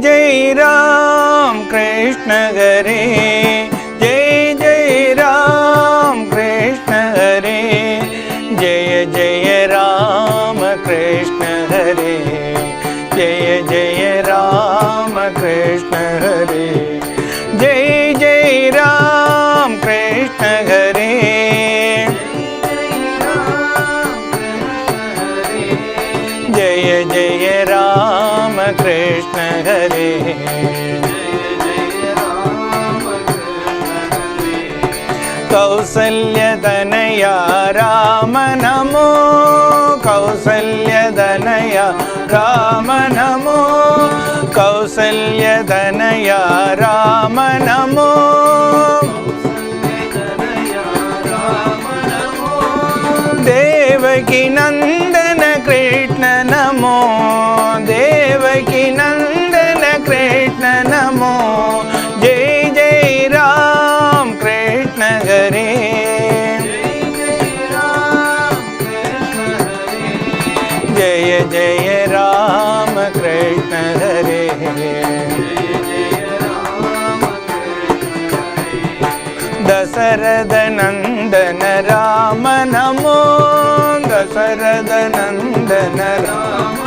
जय राम कृष्ण हरे। கௌசல்யதனயா ராம நமோ கௌசல்யதனயா ராம நமோ கௌசல்யதனயா ராம நமோ தேவகி நந்த ராம நமோ தசரத நந்தன ராம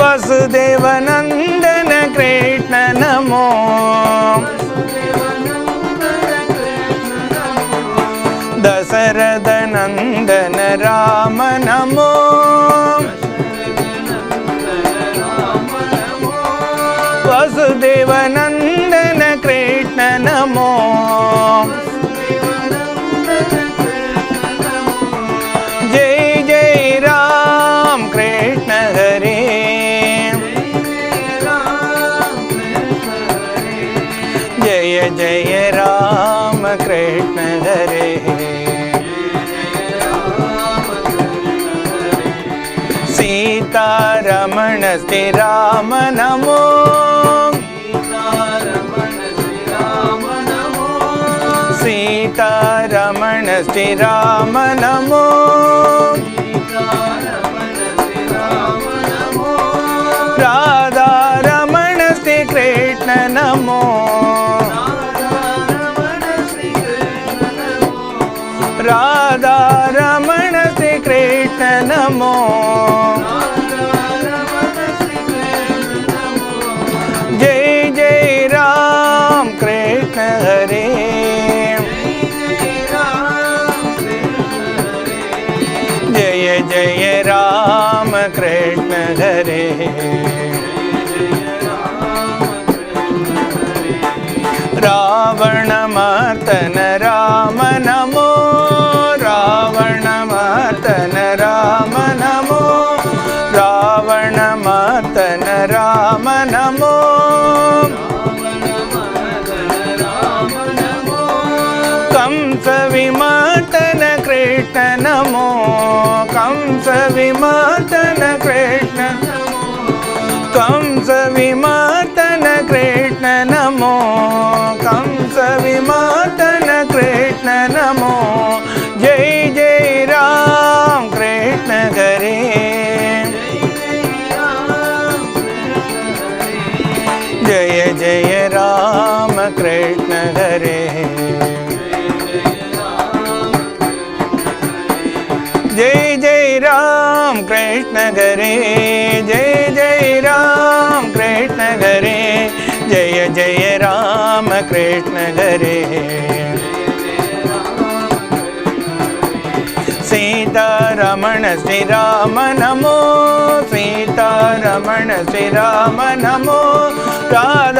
வசுதேவ நந்தன கிருஷ்ண நமோ தசரத நந்தன ராம நமோ வசுதேவ रमणस्म नमोता रमण नमो सीता रमणस्त्री राम नमो सीता रमण श्रीराम नमो విమాతన కృష్ణ. కంస విమాతన కృష్ణ నమో. కంస విమాతన కృష్ణ నమో. జయ జయ రామ కృష్ణ హరే జయ జయ రామ కృష్ణ హరే. సీతారమణ శ్రీరామ నమో సీతారమణ శ్రీరామ నమో రాధ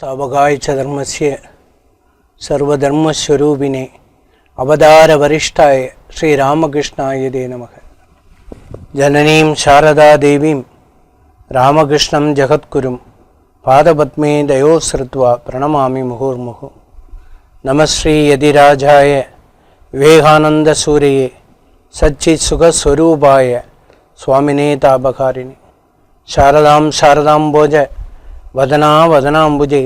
സ്ഥാപകായ ച ധർമ്മസ്യ സർവധർമ്മസ്വരൂപിനെ അവതാരവരിഷ്ഠായ ശ്രീരാമകൃഷ്ണായ ദേ നമ ജനനീം ശാരദാദേവീം രാമകൃഷ്ണം ജഗദ്ഗുരും പാദപത്മേ ദയോസൃത്വ പ്രണമാമി മുഹുർമുഹു നമശ്രീ യതിരാജായ വിവേകാനന്ദസൂര്യയെ സച്ചിത് സുഖസ്വരൂപായ സ്വാമിനേ താപകാരിണി ശാരദാം ശാരദാംബോജ வதனா வதனாம்புஜே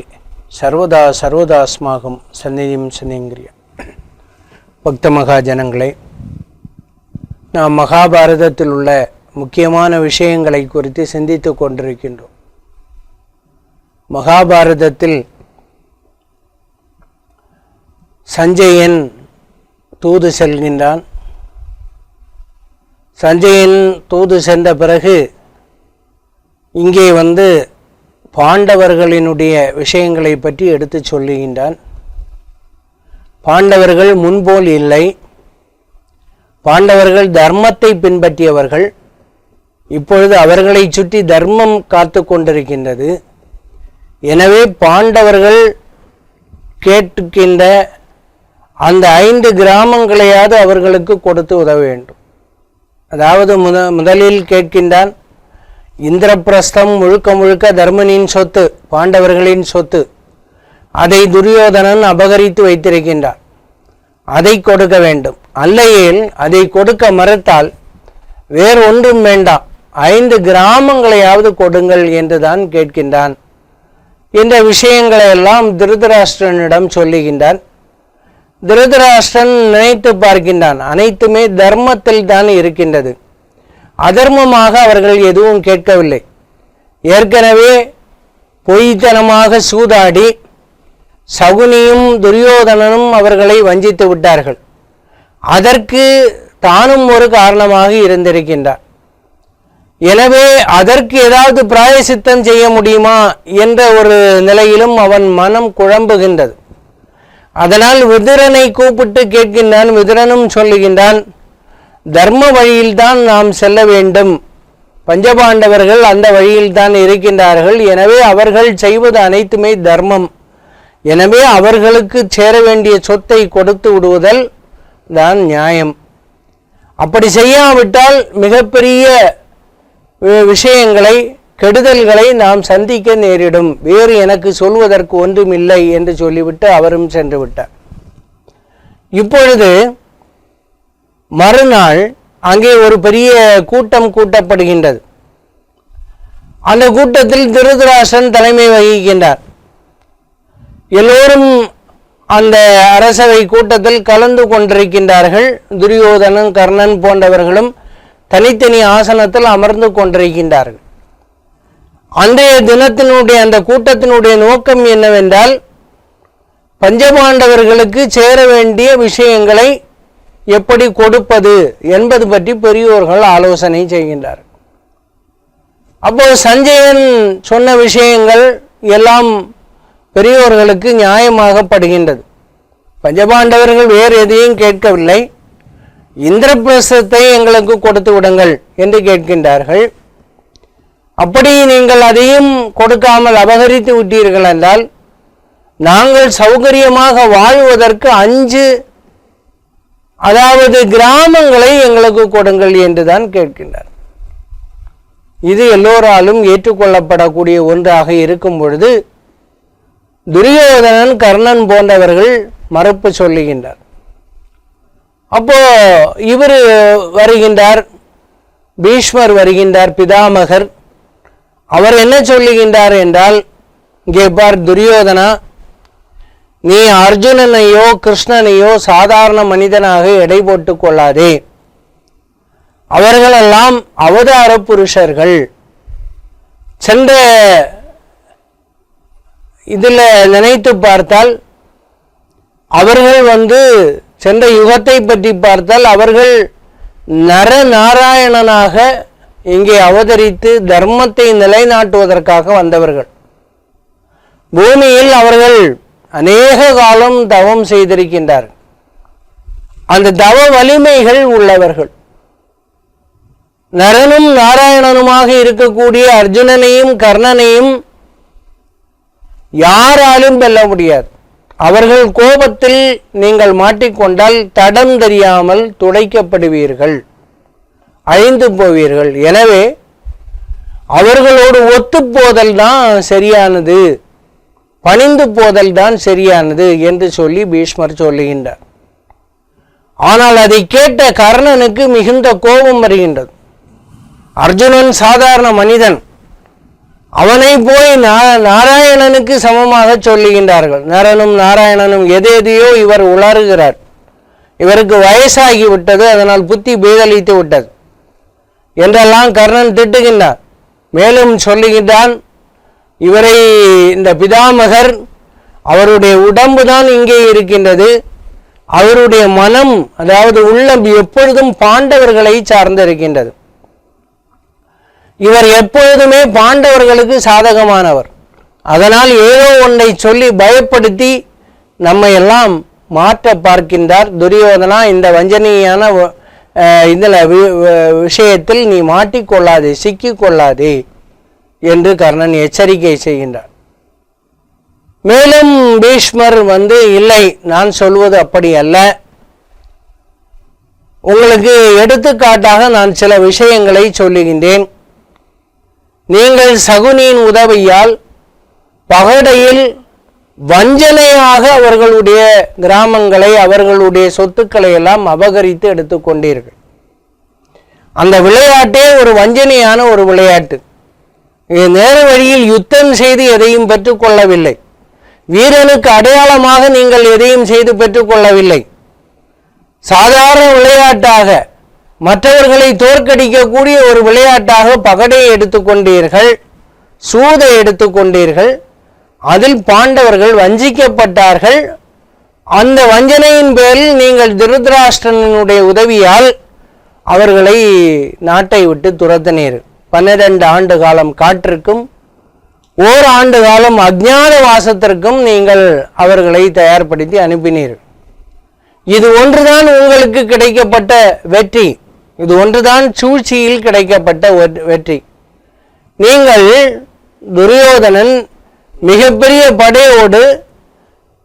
சர்வதா சர்வதாஸ்மாகும் சந்நிதியும் சன்னிங்கிரிய பக்த மகாஜனங்களே நாம் மகாபாரதத்தில் உள்ள முக்கியமான விஷயங்களை குறித்து சிந்தித்து கொண்டிருக்கின்றோம். மகாபாரதத்தில் சஞ்சயன் தூது செல்கின்றான். சஞ்சயன் தூது சென்ற பிறகு இங்கே வந்து பாண்டவர்களினுடைய விஷயங்களை பற்றி எடுத்து சொல்லுகின்றான். பாண்டவர்கள் முன்போல் இல்லை. பாண்டவர்கள் தர்மத்தை பின்பற்றியவர்கள். இப்பொழுது அவர்களை சுற்றி தர்மம் காத்து கொண்டிருக்கின்றது. எனவே பாண்டவர்கள் கேட்கின்ற அந்த ஐந்து கிராமங்களையாவது அவர்களுக்கு கொடுத்து உதவ வேண்டும். அதாவது முத முதலில் கேட்கின்றான் இந்திரபிரஸ்தம் முழுக்க முழுக்க தர்மனின் சொத்து பாண்டவர்களின் சொத்து. அதை துரியோதனன் அபகரித்து வைத்திருக்கின்றான் அதை கொடுக்க வேண்டும். அல்லையேல் அதை கொடுக்க மறுத்தால் வேறு ஒன்றும் வேண்டாம். ஐந்து கிராமங்களையாவது கொடுங்கள் என்றுதான் கேட்கின்றான். என்ற விஷயங்களை எல்லாம் திருதராஷ்டிரனிடம் சொல்லுகின்றான். திருதராஷ்டிரன் நினைத்து பார்க்கின்றான். அனைத்துமே தர்மத்தில் தான் இருக்கின்றது. அதர்மமாக அவர்கள் எதுவும் கேட்கவில்லை. ஏற்கனவே பொய்த்தனமாக சூதாடி சகுனியும் துரியோதனனும் அவர்களை வஞ்சித்து விட்டார்கள். அதற்கு தானும் ஒரு காரணமாக இருந்திருக்கின்றார். எனவே அதற்கு ஏதாவது பிராயசித்தம் செய்ய முடியுமா என்ற ஒரு நிலையிலும் அவன் மனம் குழம்புகின்றது. அதனால் விதுரனை கூப்பிட்டு கேட்கின்றான் விதுரனும் சொல்லுகின்றான் தர்ம வழியில்தான் நாம் செல்ல வேண்டும். பஞ்சபாண்டவர்கள் அந்த வழியில்தான் இருக்கின்றார்கள். எனவே அவர்கள் செய்வது அனைத்துமே தர்மம். எனவே அவர்களுக்கு சேர வேண்டிய சொத்தை கொடுத்து விடுவதல் தான் நியாயம். அப்படி செய்யாவிட்டால் மிகப்பெரிய வி- விஷயங்களை கெடுதல்களை நாம் சந்திக்க நேரிடும். வேறு எனக்கு சொல்வதற்கு ஒன்றுமில்லை என்று சொல்லிவிட்டு அவரும் சென்று விட்டார். இப்பொழுது மறுநாள் அங்கே ஒரு பெரிய கூட்டம் கூட்டப்படுகின்றது. அந்த கூட்டத்தில் திருதராசன் தலைமை வகிக்கின்றார். எல்லோரும் அந்த அரசவை கூட்டத்தில் கலந்து கொண்டிருக்கின்றார்கள். துரியோதனன் கர்ணன் போன்றவர்களும் தனித்தனி ஆசனத்தில் அமர்ந்து கொண்டிருக்கின்றார்கள். அன்றைய தினத்தினுடைய அந்த கூட்டத்தினுடைய நோக்கம் என்னவென்றால் பஞ்சபாண்டவர்களுக்கு சேர வேண்டிய விஷயங்களை எப்படி கொடுப்பது என்பது பற்றி பெரியோர்கள் ஆலோசனை செய்கின்றார்கள் அப்போ சஞ்சயன் சொன்ன விஷயங்கள் எல்லாம் பெரியோர்களுக்கு நியாயமாகப்படுகின்றது. பஞ்சபாண்டவர்கள் வேறு எதையும் கேட்கவில்லை. இந்திரபிரசத்தை எங்களுக்கு கொடுத்து விடுங்கள் என்று கேட்கின்றார்கள். அப்படி நீங்கள் அதையும் கொடுக்காமல் அபகரித்து விட்டீர்கள் என்றால் நாங்கள் சௌகரியமாக வாழ்வதற்கு அஞ்சு அதாவது கிராமங்களை எங்களுக்கு கொடுங்கள் என்றுதான் கேட்கின்றார். இது எல்லோராலும் ஏற்றுக்கொள்ளப்படக்கூடிய ஒன்றாக இருக்கும் பொழுது துரியோதனன் கர்ணன் போன்றவர்கள் மறுப்பு சொல்லுகின்றார். அப்போ இவர் வருகின்றார் பீஷ்மர் வருகின்றார் பிதாமகர். அவர் என்ன சொல்லுகின்றார் என்றால் இங்கே பார் துரியோதனா நீ அர்ஜுனனையோ கிருஷ்ணனையோ சாதாரண மனிதனாக எடை போட்டு கொள்ளாதே. அவர்களெல்லாம் அவதார புருஷர்கள். சென்ற இதில் நினைத்து பார்த்தால் அவர்கள் வந்து சென்ற யுகத்தை பற்றி பார்த்தால் அவர்கள் நரநாராயணனாக இங்கே அவதரித்து தர்மத்தை நிலைநாட்டுவதற்காக வந்தவர்கள். பூமியில் அவர்கள் அநேக காலம் தவம் செய்திருக்கின்றார். அந்த தவ வலிமைகள் உள்ளவர்கள். நரனும் நாராயணனுமாக இருக்கக்கூடிய அர்ஜுனனையும் கர்ணனையும் யாராலும் வெல்ல முடியாது. அவர்கள் கோபத்தில் நீங்கள் மாட்டிக்கொண்டால் தடம் தெரியாமல் துடைக்கப்படுவீர்கள். அழிந்து போவீர்கள். எனவே அவர்களோடு ஒத்துப்போதல் தான் சரியானது. பணிந்து போதல்தான் சரியானது என்று சொல்லி பீஷ்மர் சொல்லுகின்றார். ஆனால் அதை கேட்ட கர்ணனுக்கு மிகுந்த கோபம் வருகின்றது. அர்ஜுனன் சாதாரண மனிதன். அவனை போய் நா- நாராயணனுக்கு சமமாக சொல்லுகின்றார்கள். நரனும் நாராயணனும் எதேதையோ இவர் உளறுகிறார். இவருக்கு வயசாகி விட்டது அதனால் புத்தி பேதலித்து விட்டது என்றெல்லாம் கர்ணன் திட்டுகின்றார். மேலும் சொல்லுகின்றான் இவரை இந்த பிதாமகர் அவருடைய உடம்பு தான் இங்கே இருக்கின்றது. அவருடைய மனம் அதாவது உள்ளம் எப்பொழுதும் பாண்டவர்களை சார்ந்திருக்கின்றது இவர் எப்பொழுதுமே பாண்டவர்களுக்கு சாதகமானவர். அதனால் ஏதோ ஒன்றை சொல்லி பயப்படுத்தி நம்மை எல்லாம் மாற்ற பார்க்கின்றார். துரியோதனா இந்த வஞ்சனையான வ- இதில் வி- விஷயத்தில் நீ மாட்டிக்கொள்ளாதே சிக்கிக்கொள்ளாதே. என்று கர்ணன் எச்சரிக்கை செய்கின்றார் மேலும் பீஷ்மர் வந்து இல்லை நான் சொல்வது அப்படி அல்ல. உங்களுக்கு எடுத்துக்காட்டாக நான் சில விஷயங்களை சொல்லுகின்றேன். நீங்கள் சகுனியின் உதவியால் பகடையில் வஞ்சனையாக அவர்களுடைய கிராமங்களை அவர்களுடைய சொத்துக்களை எல்லாம் அபகரித்து எடுத்துக்கொண்டீர்கள். அந்த விளையாட்டே ஒரு வஞ்சனையான ஒரு விளையாட்டு. நேர வழியில் யுத்தம் செய்து எதையும் பெற்றுக்கொள்ளவில்லை. வீரனுக்கு அடையாளமாக நீங்கள் எதையும் செய்து பெற்றுக்கொள்ளவில்லை. சாதாரண விளையாட்டாக மற்றவர்களை தோற்கடிக்கக்கூடிய ஒரு விளையாட்டாக பகடையை எடுத்துக்கொண்டீர்கள் சூதை எடுத்துக்கொண்டீர்கள் அதில் பாண்டவர்கள் வஞ்சிக்கப்பட்டார்கள். அந்த வஞ்சனையின் பேரில் நீங்கள் திருதராஷ்டிரனுடைய உதவியால் அவர்களை நாட்டை விட்டு துரத்தினீர் பன்னிரண்டு ஆண்டு காலம் காற்றிற்கும் ஓர் ஆண்டு காலம் அஜான வாசத்திற்கும் நீங்கள் அவர்களை தயார்படுத்தி அனுப்பினீர்கள் இது ஒன்றுதான் உங்களுக்கு கிடைக்கப்பட்ட வெற்றி. இது ஒன்றுதான் சூழ்ச்சியில் கிடைக்கப்பட்ட வெற்றி. நீங்கள் துரியோதனன் மிகப்பெரிய படையோடு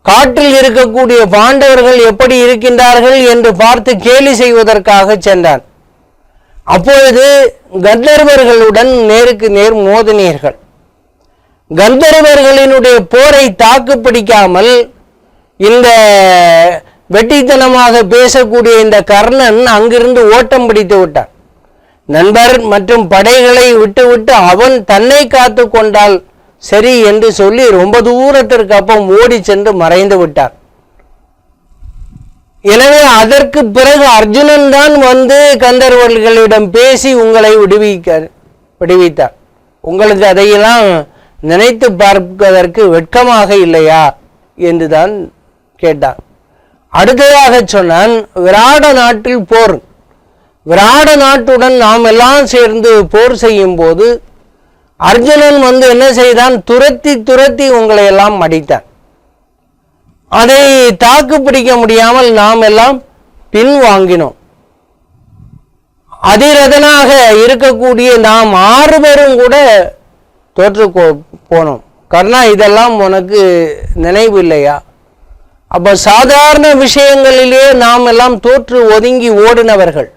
காற்றில் இருக்கக்கூடிய பாண்டவர்கள் எப்படி இருக்கின்றார்கள் என்று பார்த்து கேலி செய்வதற்காக சென்றான். அப்பொழுது கந்தர்வர்களுடன் நேருக்கு நேர் மோதினீர்கள். கந்தர்வர்களினுடைய போரை தாக்கு பிடிக்காமல் இந்த வெட்டித்தனமாக பேசக்கூடிய இந்த கர்ணன் அங்கிருந்து ஓட்டம் பிடித்து விட்டான். நண்பர் மற்றும் படைகளை விட்டுவிட்டு அவன் தன்னை காத்து கொண்டால் சரி என்று சொல்லி ரொம்ப தூரத்திற்கு அப்பம் ஓடி சென்று மறைந்து விட்டார் எனவே அதற்கு பிறகு அர்ஜுனன் தான் வந்து கந்தர்வர்களிடம் பேசி உங்களை விடுவிக்க விடுவித்தார். உங்களுக்கு அதையெல்லாம் நினைத்து பார்ப்பதற்கு வெட்கமாக இல்லையா? என்று தான் கேட்டான். அடுத்ததாக சொன்னான் விராட நாட்டில் போர். விராட நாட்டுடன் நாம் எல்லாம் சேர்ந்து போர் செய்யும் போது அர்ஜுனன் வந்து என்ன செய்தான்? துரத்தி துரத்தி உங்களை எல்லாம் அடித்தான் அதை தாக்கு பிடிக்க முடியாமல் நாம் எல்லாம் பின்வாங்கினோம். அதிரதனாக இருக்கக்கூடிய நாம் ஆறு பேரும் கூட தோற்று போனோம். கர்ணா இதெல்லாம் உனக்கு நினைவு இல்லையா? அப்ப சாதாரண விஷயங்களிலே நாம் எல்லாம் தோற்று ஒதுங்கி ஓடினவர்கள்.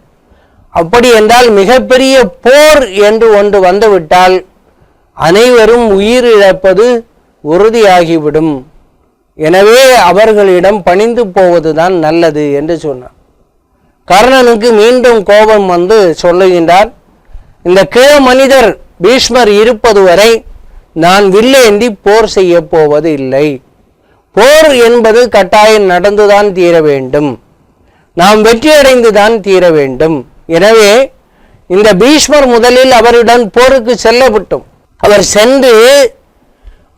அப்படி என்றால் மிகப்பெரிய போர் என்று ஒன்று வந்துவிட்டால் அனைவரும் உயிரிழப்பது உறுதியாகிவிடும். எனவே அவர்களிடம் பணிந்து போவதுதான் நல்லது என்று சொன்னார் கர்ணனுக்கு மீண்டும் கோபம் வந்து சொல்லுகின்றார் இந்த கிழ மனிதர் பீஷ்மர் இருப்பது வரை நான் வில்லேந்தி போர் செய்ய போவது இல்லை போர் என்பது கட்டாயம் நடந்துதான் தீர வேண்டும். நாம் வெற்றியடைந்துதான் தீர வேண்டும். எனவே இந்த பீஷ்மர் முதலில் அவருடன் போருக்கு செல்லப்பட்டும். அவர் சென்று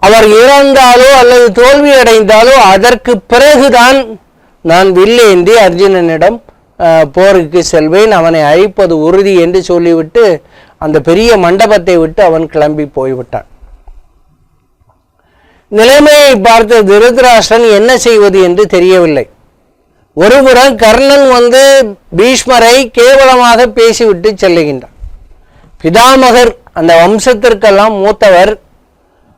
அவர் இறந்தாலோ அல்லது தோல்வி அடைந்தாலோ அதற்கு பிறகுதான் நான் வில்லேந்தி அர்ஜுனனிடம் போருக்கு செல்வேன். அவனை அழிப்பது உறுதி என்று சொல்லிவிட்டு அந்த பெரிய மண்டபத்தை விட்டு அவன் கிளம்பி போய்விட்டான். நிலைமையை பார்த்த திருதராஷ்டிரன் என்ன செய்வது என்று தெரியவில்லை. ஒருபுறம் கர்ணன் வந்து பீஷ்மரை கேவலமாக பேசிவிட்டு செல்லுகின்றான். பிதாமகர் அந்த வம்சத்திற்கெல்லாம் மூத்தவர்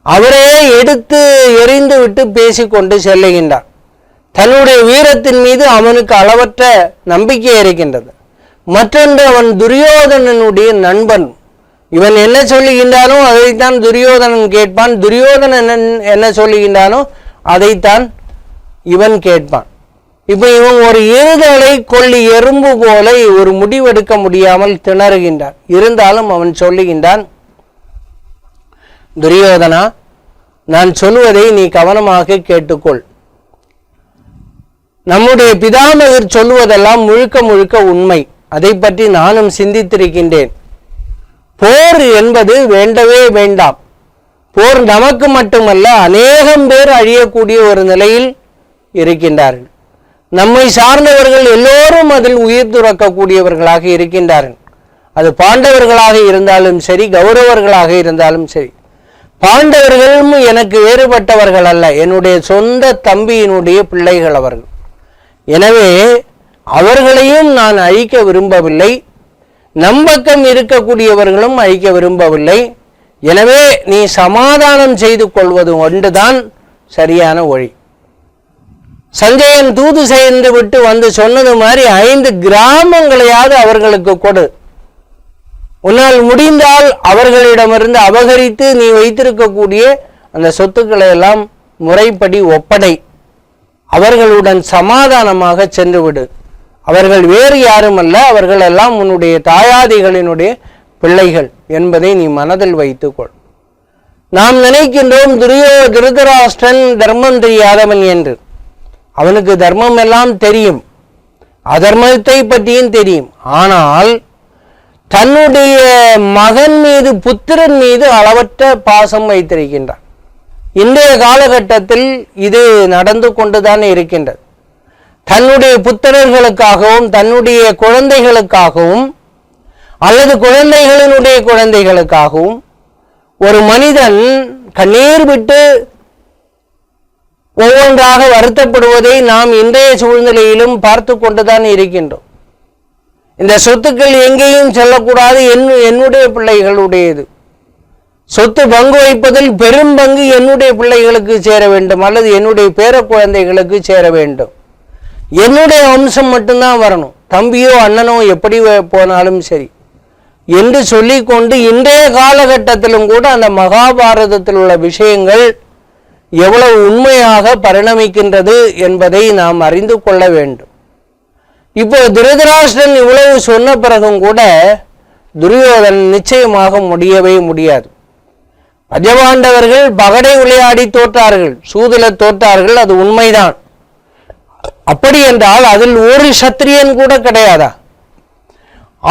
அவரே எடுத்து எரிந்து விட்டு பேசிக்கொண்டு செல்லுகின்றான் தன்னுடைய வீரத்தின் மீது அவனுக்கு அளவற்ற நம்பிக்கை இருக்கின்றது. மற்றொன்று அவன் துரியோதனனுடைய நண்பன். இவன் என்ன சொல்லுகின்றானோ அதைத்தான் துரியோதனன் கேட்பான். துரியோதனன் என்ன- என்ன சொல்லுகின்றானோ அதைத்தான் இவன் கேட்பான். இப்போ இவன் ஒரு இருதலை கொள்ளி எறும்பு போல ஒரு முடிவெடுக்க முடியாமல் திணறுகின்றான். இருந்தாலும் அவன் சொல்லுகின்றான் துரியோதனா நான் சொல்வதை நீ கவனமாக கேட்டுக்கொள். நம்முடைய பிதாமகர் சொல்வதெல்லாம் முழுக்க முழுக்க உண்மை. அதை பற்றி நானும் சிந்தித்திருக்கின்றேன். போர் என்பது வேண்டவே வேண்டாம். போர் நமக்கு மட்டுமல்ல அநேகம் பேர் அழியக்கூடிய ஒரு நிலையில் இருக்கின்றார்கள். நம்மை சார்ந்தவர்கள் எல்லோரும் அதில் உயிர் துறக்கக்கூடியவர்களாக இருக்கின்றார்கள். அது பாண்டவர்களாக இருந்தாலும் சரி கௌரவர்களாக இருந்தாலும் சரி. பாண்டவர்களும் எனக்கு வேறுபட்டவர்கள் அல்ல. என்னுடைய சொந்த தம்பியினுடைய பிள்ளைகள் அவர்கள். எனவே அவர்களையும் நான் அழிக்க விரும்பவில்லை. நம்பக்கம் இருக்கக்கூடியவர்களும் அழிக்க விரும்பவில்லை. எனவே நீ சமாதானம் செய்து கொள்வது ஒன்றுதான் சரியான வழி. சஞ்சயன் தூது செய்து விட்டு வந்து சொன்னது மாதிரி ஐந்து கிராமங்களையாவது அவர்களுக்கு கொடு. உன்னால் முடிந்தால் அவர்களிடமிருந்து அபகரித்து நீ வைத்திருக்கக்கூடிய அந்த சொத்துக்களை எல்லாம் முறைப்படி ஒப்படை. அவர்களுடன் சமாதானமாக சென்று விடு அவர்கள் வேறு யாரும் அல்ல அவர்கள் எல்லாம் உன்னுடைய தாயாதிகளினுடைய பிள்ளைகள் என்பதை நீ மனதில் வைத்துக்கொள். நாம் நினைக்கின்றோம் துரியோ திருதராஷ்டன் தர்மம் தெரியாதவன் என்று. அவனுக்கு தர்மம் எல்லாம் தெரியும். அதர்மத்தை பற்றியும் தெரியும். ஆனால் தன்னுடைய மகன் மீது புத்திரன் மீது அளவற்ற பாசம் வைத்திருக்கின்றான். இன்றைய காலகட்டத்தில் இது நடந்து கொண்டுதான் இருக்கின்றது. தன்னுடைய புத்திரர்களுக்காகவும் தன்னுடைய குழந்தைகளுக்காகவும் அல்லது குழந்தைகளினுடைய குழந்தைகளுக்காகவும் ஒரு மனிதன் கண்ணீர் விட்டு ஒவ்வொன்றாக வருத்தப்படுவதை நாம் இன்றைய சூழ்நிலையிலும் பார்த்து கொண்டுதான் இருக்கின்றோம். இந்த சொத்துக்கள் எங்கேயும் செல்லக்கூடாது என் என்னுடைய பிள்ளைகளுடையது. சொத்து பங்கு வைப்பதில் பெரும் பங்கு என்னுடைய பிள்ளைகளுக்கு சேர வேண்டும் அல்லது என்னுடைய பேர குழந்தைகளுக்கு சேர வேண்டும். என்னுடைய வம்சம் மட்டும்தான் வரணும். தம்பியோ அண்ணனோ எப்படி போனாலும் சரி. என்று சொல்லிக்கொண்டு இன்றைய காலகட்டத்திலும் கூட அந்த மகாபாரதத்தில் உள்ள விஷயங்கள் எவ்வளவு உண்மையாக பரிணமிக்கின்றது என்பதை நாம் அறிந்து கொள்ள வேண்டும். இப்போ திருதராஷ்டன் இவ்வளவு சொன்ன பிறகும் கூட துரியோதன் நிச்சயமாக முடியவே முடியாது. பஞ்சபாண்டவர்கள் பகடை விளையாடி தோற்றார்கள் சூதில தோற்றார்கள் அது உண்மைதான். அப்படி என்றால் அதில் ஒரு சத்திரியன் கூட கிடையாதா?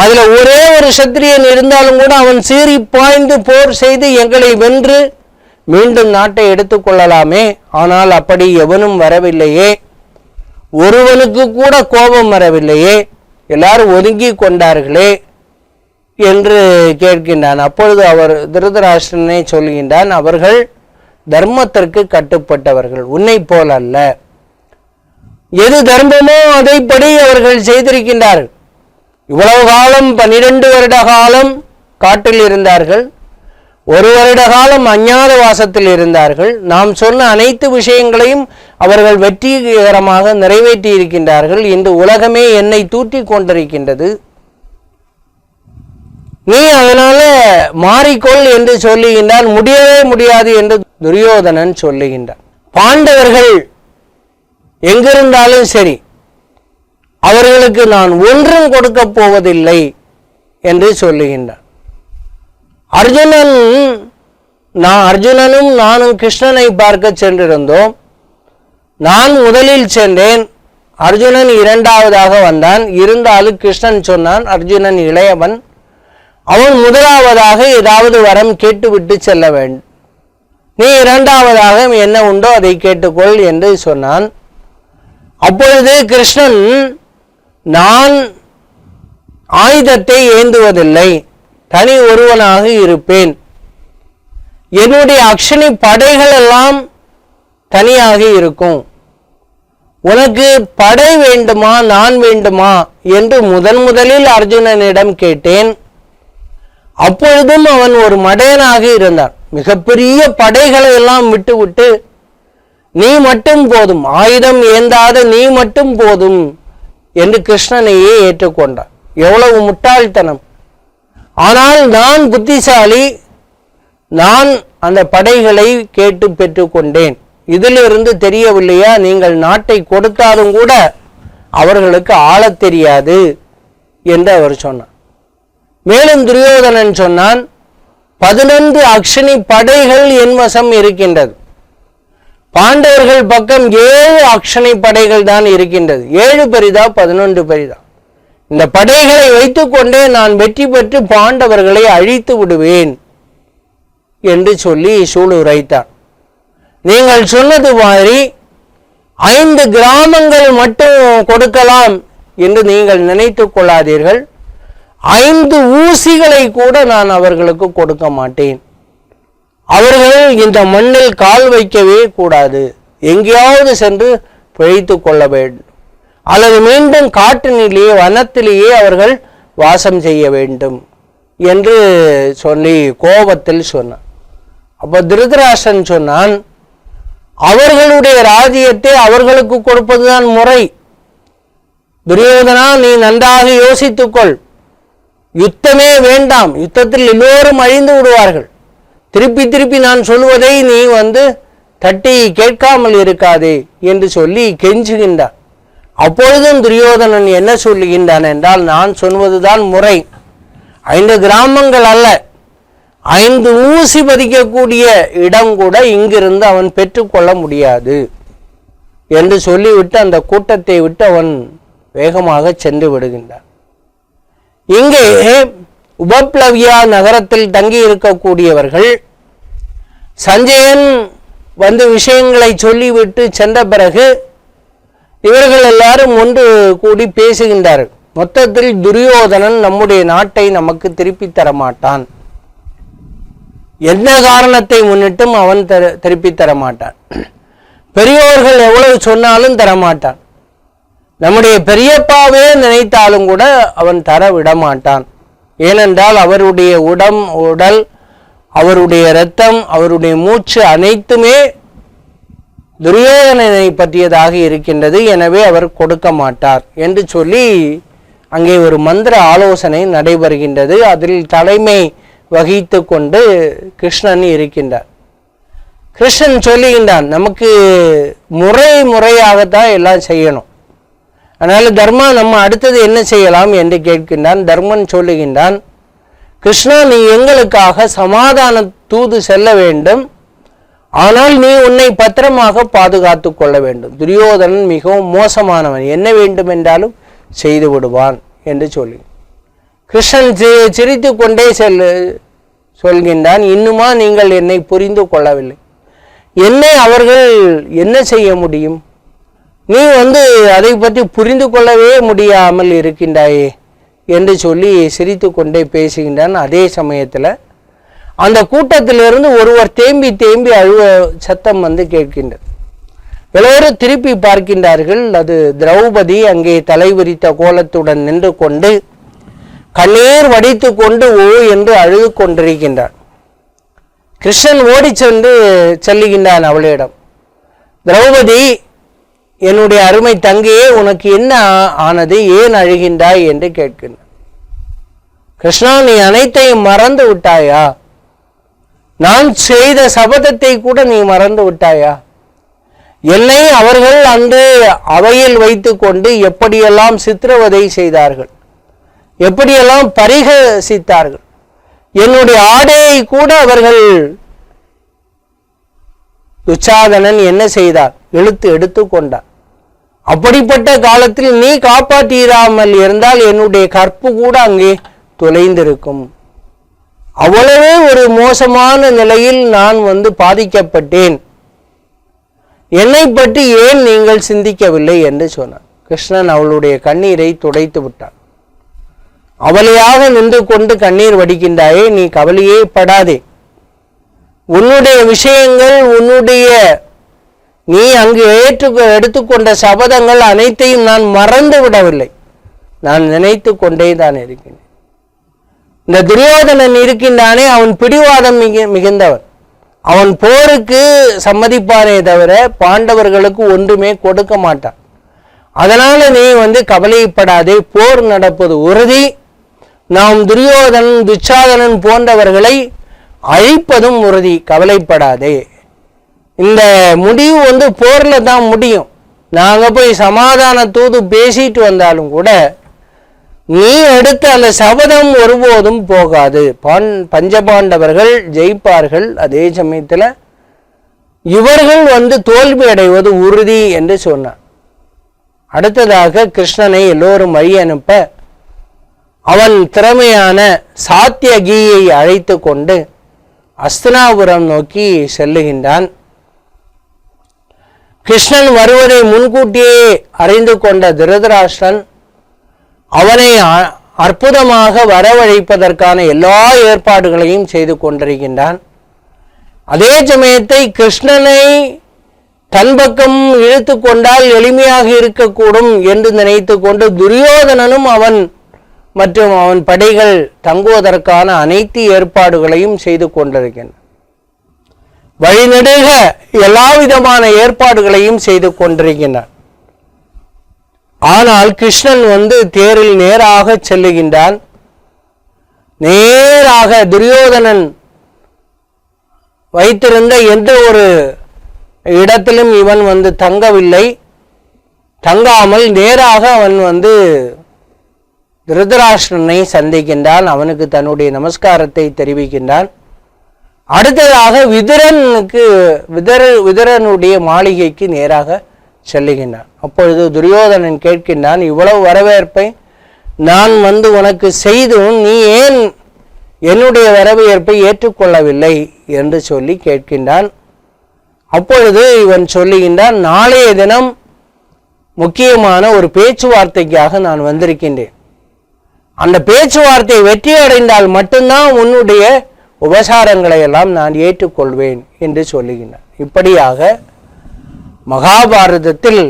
அதில் ஒரே ஒரு சத்திரியன் இருந்தாலும் கூட அவன் சீறி பாய்ந்து போர் செய்து எங்களை வென்று மீண்டும் நாட்டை எடுத்துக்கொள்ளலாமே ஆனால் அப்படி எவனும் வரவில்லையே. ஒருவனுக்கு கூட கோபம் வரவில்லையே? எல்லாரும் ஒதுங்கி கொண்டார்களே என்று கேட்கின்றான். அப்பொழுது அவர் திருதராஷ்டிரனை சொல்கின்றான் அவர்கள் தர்மத்திற்கு கட்டுப்பட்டவர்கள் உன்னை போல் அல்ல எது தர்மமோ அதைப்படி அவர்கள் செய்திருக்கின்றார்கள். இவ்வளவு காலம் பன்னிரண்டு வருட காலம் காட்டில் இருந்தார்கள். ஒரு வருட காலம் அஞ்ஞாத வாசத்தில் இருந்தார்கள். நாம் சொன்ன அனைத்து விஷயங்களையும் அவர்கள் வெற்றிகரமாக நிறைவேற்றி இருக்கின்றார்கள் இன்று உலகமே என்னை தூற்றி கொண்டிருக்கின்றது. நீ அதனால மாறிக்கொள் என்று சொல்லுகின்றான். முடியவே முடியாது என்று துரியோதனன் சொல்லுகின்றான். பாண்டவர்கள் எங்கிருந்தாலும் சரி அவர்களுக்கு நான் ஒன்றும் கொடுக்க போவதில்லை என்று சொல்லுகின்றான். அர்ஜுனன் நான் அர்ஜுனனும் நானும் கிருஷ்ணனை பார்க்க சென்றிருந்தோம். நான் முதலில் சென்றேன். அர்ஜுனன் இரண்டாவதாக வந்தான். இருந்தாலும் கிருஷ்ணன் சொன்னான் அர்ஜுனன் இளையவன் அவன் முதலாவதாக ஏதாவது வரம் கேட்டுவிட்டு செல்ல வேண்டும். நீ இரண்டாவதாக என்ன உண்டோ அதை கேட்டுக்கொள் என்று சொன்னான். அப்பொழுது கிருஷ்ணன் நான் ஆயுதத்தை ஏந்துவதில்லை. தனி ஒருவனாக இருப்பேன். என்னுடைய அக்ஷனி படைகள் எல்லாம் தனியாக இருக்கும். உனக்கு படை வேண்டுமா நான் வேண்டுமா என்று முதன் முதலில் அர்ஜுனனிடம் கேட்டேன். அப்பொழுதும் அவன் ஒரு மடையனாக இருந்தான். மிகப்பெரிய படைகளை எல்லாம் விட்டுவிட்டு நீ மட்டும் போதும் ஆயுதம் ஏந்தாத நீ மட்டும் போதும் என்று கிருஷ்ணனையே ஏற்றுக்கொண்டான். எவ்வளவு முட்டாள்தனம். ஆனால் நான் புத்திசாலி நான் அந்த படைகளை கேட்டு பெற்றுக்கொண்டேன். இதிலிருந்து தெரியவில்லையா? நீங்கள் நாட்டை கொடுத்தாலும் கூட அவர்களுக்கு ஆளத் தெரியாது என்று அவர் சொன்னார். மேலும் துரியோதனன் சொன்னான் பதினொன்று அக்ஷனி படைகள் என் வசம் இருக்கின்றது. பாண்டவர்கள் பக்கம் ஏழு அக்ஷனை படைகள் தான் இருக்கின்றது. ஏழு பெரிதா பதினொன்று பெரிதா. இந்த படைகளை வைத்துக்கொண்டே நான் வெற்றி பெற்று பாண்டவர்களை அழித்து விடுவேன் என்று சொல்லி சூளுரைத்தான் நீங்கள் சொன்னது மாதிரி ஐந்து கிராமங்கள் மட்டும் கொடுக்கலாம் என்று நீங்கள் நினைத்துக் கொள்ளாதீர்கள். ஐந்து ஊசிகளை கூட நான் அவர்களுக்கு கொடுக்க மாட்டேன். அவர்கள் இந்த மண்ணில் கால் வைக்கவே கூடாது. எங்கேயாவது சென்று பிழைத்து கொள்ள வேண்டும். அல்லது மீண்டும் காட்டினிலேயே வனத்திலேயே அவர்கள் வாசம் செய்ய வேண்டும் என்று சொல்லி கோபத்தில் சொன்னான். அப்போ திருதராசன் சொன்னான் அவர்களுடைய ராஜ்யத்தை அவர்களுக்கு கொடுப்பதுதான் முறை. துரியோதனா நீ நன்றாக யோசித்துக்கொள். யுத்தமே வேண்டாம். யுத்தத்தில் எல்லோரும் அழிந்து விடுவார்கள். திருப்பி திருப்பி நான் சொல்வதை நீ வந்து தட்டி கேட்காமல் இருக்காதே என்று சொல்லி கெஞ்சுகின்றான் அப்பொழுதும் துரியோதனன் என்ன சொல்லுகின்றான் என்றால் நான் சொல்வதுதான் முறை. ஐந்து கிராமங்கள் அல்ல. ஐந்து ஊசி பதிக்கக்கூடிய இடம் கூட இங்கிருந்து அவன் பெற்றுக்கொள்ள முடியாது என்று சொல்லிவிட்டு அந்த கூட்டத்தை விட்டு அவன் வேகமாக சென்று விடுகின்றான். இங்கே உபப்ளவியா நகரத்தில் தங்கி இருக்கக்கூடியவர்கள் சஞ்சயன் வந்து விஷயங்களை சொல்லிவிட்டு சென்ற பிறகு இவர்கள் எல்லாரும் ஒன்று கூடி பேசுகின்றார்கள். மொத்தத்தில் துரியோதனன் நம்முடைய நாட்டை நமக்கு திருப்பி தர எந்த என்ன காரணத்தை முன்னிட்டும் அவன் தர திருப்பி தரமாட்டான். பெரியோர்கள் எவ்வளவு சொன்னாலும் தரமாட்டான். நம்முடைய பெரியப்பாவே நினைத்தாலும் கூட அவன் தர விட மாட்டான் ஏனென்றால் அவருடைய உடம் உடல் அவருடைய இரத்தம் அவருடைய மூச்சு அனைத்துமே துரியோதனனை பற்றியதாக இருக்கின்றது. எனவே அவர் கொடுக்க மாட்டார் என்று சொல்லி அங்கே ஒரு மந்திர ஆலோசனை நடைபெறுகின்றது. அதில் தலைமை வகித்து கொண்டு கிருஷ்ணன் இருக்கின்றார். கிருஷ்ணன் சொல்லுகின்றான் நமக்கு முறை முறையாகத்தான் எல்லாம் செய்யணும். அதனால் தர்மா நம்ம அடுத்தது என்ன செய்யலாம்? என்று கேட்கின்றான். தர்மன் சொல்லுகின்றான் கிருஷ்ணா நீ எங்களுக்காக சமாதான தூது செல்ல வேண்டும். ஆனால் நீ உன்னை பத்திரமாக பாதுகாத்து கொள்ள வேண்டும். துரியோதனன் மிகவும் மோசமானவன். என்ன வேண்டும் என்றாலும் செய்து விடுவான் என்று சொல்லி கிருஷ்ணன் சி- சிரித்து கொண்டே செல் சொல்கின்றான் இன்னுமா நீங்கள் என்னை புரிந்து கொள்ளவில்லை. என்னை அவர்கள் என்ன செய்ய முடியும்? நீ வந்து அதை பற்றி புரிந்து கொள்ளவே முடியாமல் இருக்கின்றாயே என்று சொல்லி சிரித்து கொண்டே பேசுகின்றான். அதே சமயத்தில் அந்த கூட்டத்திலிருந்து ஒருவர் தேம்பி தேம்பி அழுவ சத்தம் வந்து கேட்கின்றது. எல்லோரும் திருப்பி பார்க்கின்றார்கள். அது திரௌபதி அங்கே தலைவிரித்த கோலத்துடன் நின்று கொண்டு கண்ணீர் வடித்து கொண்டு ஓ என்று அழுது கொண்டிருக்கின்றான் கிருஷ்ணன் ஓடிச் சென்று செல்லுகின்றான் அவளிடம். திரௌபதி என்னுடைய அருமை தங்கையே உனக்கு என்ன ஆ- ஆனது ஏன் அழுகின்றாய் என்று கேட்கின்றான். கிருஷ்ணா நீ அனைத்தையும் மறந்து விட்டாயா? நான் செய்த சபதத்தை கூட நீ மறந்து விட்டாயா? என்னை அவர்கள் அன்று அவையில் வைத்துக்கொண்டு எப்படியெல்லாம் சித்திரவதை செய்தார்கள்? எப்படியெல்லாம் பரிகசித்தார்கள்? என்னுடைய ஆடையை கூட அவர்கள் துச்சாதனன் என்ன செய்தார்? இழுத்து எடுத்து கொண்டார். அப்படிப்பட்ட காலத்தில் நீ காப்பாற்றிடாமல் இருந்தால் என்னுடைய கற்பு கூட அங்கே தொலைந்திருக்கும். அவ்வளவே ஒரு மோசமான நிலையில் நான் வந்து பாதிக்கப்பட்டேன். என்னை பற்றி ஏன் நீங்கள் சிந்திக்கவில்லை? என்று சொன்னார் கிருஷ்ணன் அவளுடைய கண்ணீரை துடைத்து விட்டான். அவளையாக நின்று கொண்டு கண்ணீர் வடிக்கின்றாயே நீ கவலையே படாதே. உன்னுடைய விஷயங்கள் உன்னுடைய நீ அங்கு ஏற்று எடுத்துக்கொண்ட சபதங்கள் அனைத்தையும் நான் மறந்து விடவில்லை. நான் நினைத்து கொண்டே தான் இருக்கின்றேன். இந்த துரியோதனன் இருக்கின்றானே அவன் பிடிவாதம் மிக மிகுந்தவன். அவன் போருக்கு சம்மதிப்பானே தவிர பாண்டவர்களுக்கு ஒன்றுமே கொடுக்க மாட்டான். அதனால நீ வந்து கவலைப்படாதே போர் நடப்பது உறுதி. நாம் துரியோதனன் துச்சாதனன் போன்றவர்களை அழிப்பதும் உறுதி கவலைப்படாதே. இந்த முடிவு வந்து போரில் தான் முடியும். நாங்கள் போய் சமாதான தூது பேசிட்டு வந்தாலும் கூட நீ எடுத்த அந்த சபதம் ஒருபோதும் போகாது. பான் பஞ்சபாண்டவர்கள் ஜெயிப்பார்கள். அதே சமயத்தில் இவர்கள் வந்து தோல்வி அடைவது உறுதி என்று சொன்னார் அடுத்ததாக கிருஷ்ணனை எல்லோரும் வழி அனுப்ப அவன் திறமையான சாத்தியகியை அழைத்து கொண்டு அஸ்தினாபுரம் நோக்கி செல்லுகின்றான். கிருஷ்ணன் வருவதை முன்கூட்டியே அறிந்து கொண்ட திருதராஷ்டன் அவனை அற்புதமாக வரவழைப்பதற்கான எல்லா ஏற்பாடுகளையும் செய்து கொண்டிருக்கின்றான். அதே சமயத்தை கிருஷ்ணனை தன் பக்கம் இழுத்து கொண்டால் எளிமையாக இருக்கக்கூடும் என்று நினைத்து கொண்டு துரியோதனனும் அவன் மற்றும் அவன் படைகள் தங்குவதற்கான அனைத்து ஏற்பாடுகளையும் செய்து கொண்டிருக்கின்றன. வழிநெடுக எல்லா விதமான ஏற்பாடுகளையும் செய்து கொண்டிருக்கின்றான். ஆனால் கிருஷ்ணன் வந்து தேரில் நேராக செல்லுகின்றான். நேராக துரியோதனன் வைத்திருந்த எந்த ஒரு இடத்திலும் இவன் வந்து தங்கவில்லை. தங்காமல் நேராக அவன் வந்து திருதராஷ்டிரனை சந்திக்கின்றான். அவனுக்கு தன்னுடைய நமஸ்காரத்தை தெரிவிக்கின்றான். அடுத்ததாக விதரனுக்கு விதர விதரனுடைய மாளிகைக்கு நேராக செல்லுகின்றான். அப்பொழுது துரியோதனன் கேட்கின்றான் இவ்வளவு வரவேற்பை நான் வந்து உனக்கு செய்தும் நீ ஏன் என்னுடைய வரவேற்பை ஏற்றுக்கொள்ளவில்லை? என்று சொல்லி கேட்கின்றான். அப்பொழுது இவன் சொல்லுகின்றான் நாளைய தினம் முக்கியமான ஒரு பேச்சுவார்த்தைக்காக நான் வந்திருக்கின்றேன். அந்த பேச்சுவார்த்தை வெற்றி அடைந்தால் மட்டும்தான் உன்னுடைய உபசாரங்களை எல்லாம் நான் ஏற்றுக்கொள்வேன் என்று சொல்லுகின்றார். இப்படியாக மகாபாரதத்தில்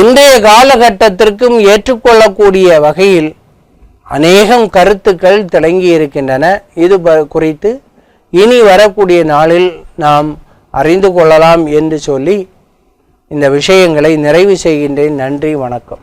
இன்றைய காலகட்டத்திற்கும் ஏற்றுக்கொள்ளக்கூடிய வகையில் அநேகம் கருத்துக்கள் திளங்கி இருக்கின்றன. இது குறித்து இனி வரக்கூடிய நாளில் நாம் அறிந்து கொள்ளலாம் என்று சொல்லி இந்த விஷயங்களை நிறைவு செய்கின்றேன். நன்றி வணக்கம்.